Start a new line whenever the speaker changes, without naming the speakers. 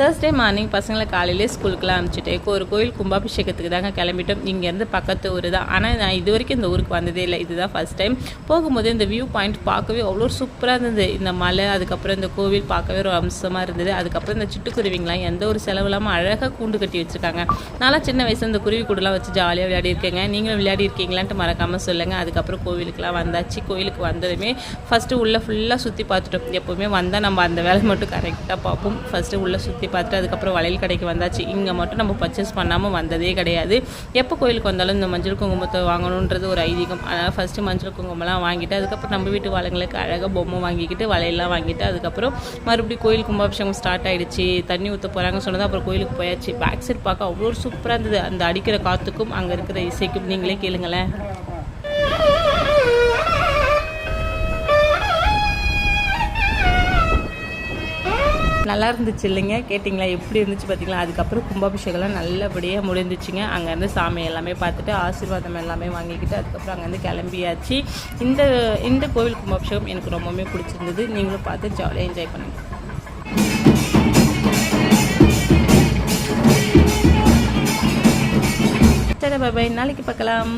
Thursday morning பசங்களை காலையிலே ஸ்கூலுக்குலாம் அனுப்பிச்சிட்டு ஒரு கோயில் கும்பாபிஷேகத்துக்கு தாங்க கிளம்பிட்டோம். இங்கேருந்து பக்கத்து ஊர் தான். ஆனால் நான் இது வரைக்கும் இந்த ஊருக்கு வந்ததே இல்லை. இதுதான் ஃபஸ்ட் டைம் போகும்போது இந்த வியூ பாயிண்ட் பார்க்கவே அவ்வளோ சூப்பராக இருந்தது. இந்த மலை அதுக்கப்புறம் இந்த கோவில் பார்க்கவே ஒரு அம்சமாக இருந்தது. அதுக்கப்புறம் இந்த சிட்டுக்குருவிங்களாம் எந்த ஒரு செலவு இல்லாமல் அழகாக கூண்டு கட்டி வச்சுருக்காங்க. நான்லாம் சின்ன வயசு இந்த குருவி கூடலாம் வச்சு ஜாலியாக விளையாடி இருக்கேங்க. நீங்களும் விளையாடி இருக்கீங்களான்ட்டு மறக்காமல் சொல்லுங்கள் அதுக்கப்புறம் கோவிலுக்குலாம் வந்தாச்சு. கோவிலுக்கு வந்ததுமே ஃபஸ்ட்டு உள்ளே ஃபுல்லாக சுற்றி பார்த்துட்டோம். எப்போவுமே வந்தால் நம்ம அந்த வேலை மட்டும் கரெக்டாக பார்ப்போம். ஃபஸ்ட்டு உள்ளே சுற்றி பார்த்துட்டு அதுக்கப்புறம் வளையல் கடைக்கு வந்தாச்சு. இங்கே மட்டும் நம்ம பர்ச்சேஸ் பண்ணாமல் வந்ததே கிடையாது. எப்போ கோயிலுக்கு வந்தாலும் இந்த மஞ்சள் குங்குமத்தை வாங்கணுன்றது ஒரு ஐதீகம். அதனால் ஃபஸ்ட்டு மஞ்சள் குங்குமம்லாம் வாங்கிட்டு அதுக்கப்புறம் நம்ம வீட்டு வாழைங்களுக்கு அழகாக பொம்மை வாங்கிக்கிட்டு வளையல்லாம் வாங்கிட்டு அதுக்கப்புறம் மறுபடியும் கோயில் கும்பாபிஷேகம் ஸ்டார்ட் ஆகிடுச்சு தண்ணி ஊற்ற போகிறாங்க சொன்னது அப்புறம் கோயிலுக்கு போயாச்சு. பேக் சைட் பார்க்க அவ்வளோ சூப்பராக இருந்தது. அந்த அடிக்கிற காற்றுக்கும் அங்கே இருக்கிற இசைக்கும் நீங்களே கேளுங்களேன். நல்லா இருந்துச்சு இல்லைங்க. கேட்டிங்களா? எப்படி இருந்துச்சு பார்த்தீங்களா? அதுக்கப்புறம் கும்பாபிஷேகம்லாம் நல்லபடியாக முடிஞ்சிச்சுங்க. அங்கேருந்து சாமி எல்லாமே பார்த்துட்டு ஆசீர்வாதம் எல்லாமே வாங்கிக்கிட்டு அதுக்கப்புறம் அங்கேருந்து கிளம்பியாச்சு. இந்த இந்த கோவில் கும்பாபிஷேகம் எனக்கு ரொம்பவுமே பிடிச்சிருந்தது. நீங்களும் பார்த்து ஜாலியாக என்ஜாய் பண்ணுங்கள் சரி பாய் நாளைக்கு பார்க்கலாம்.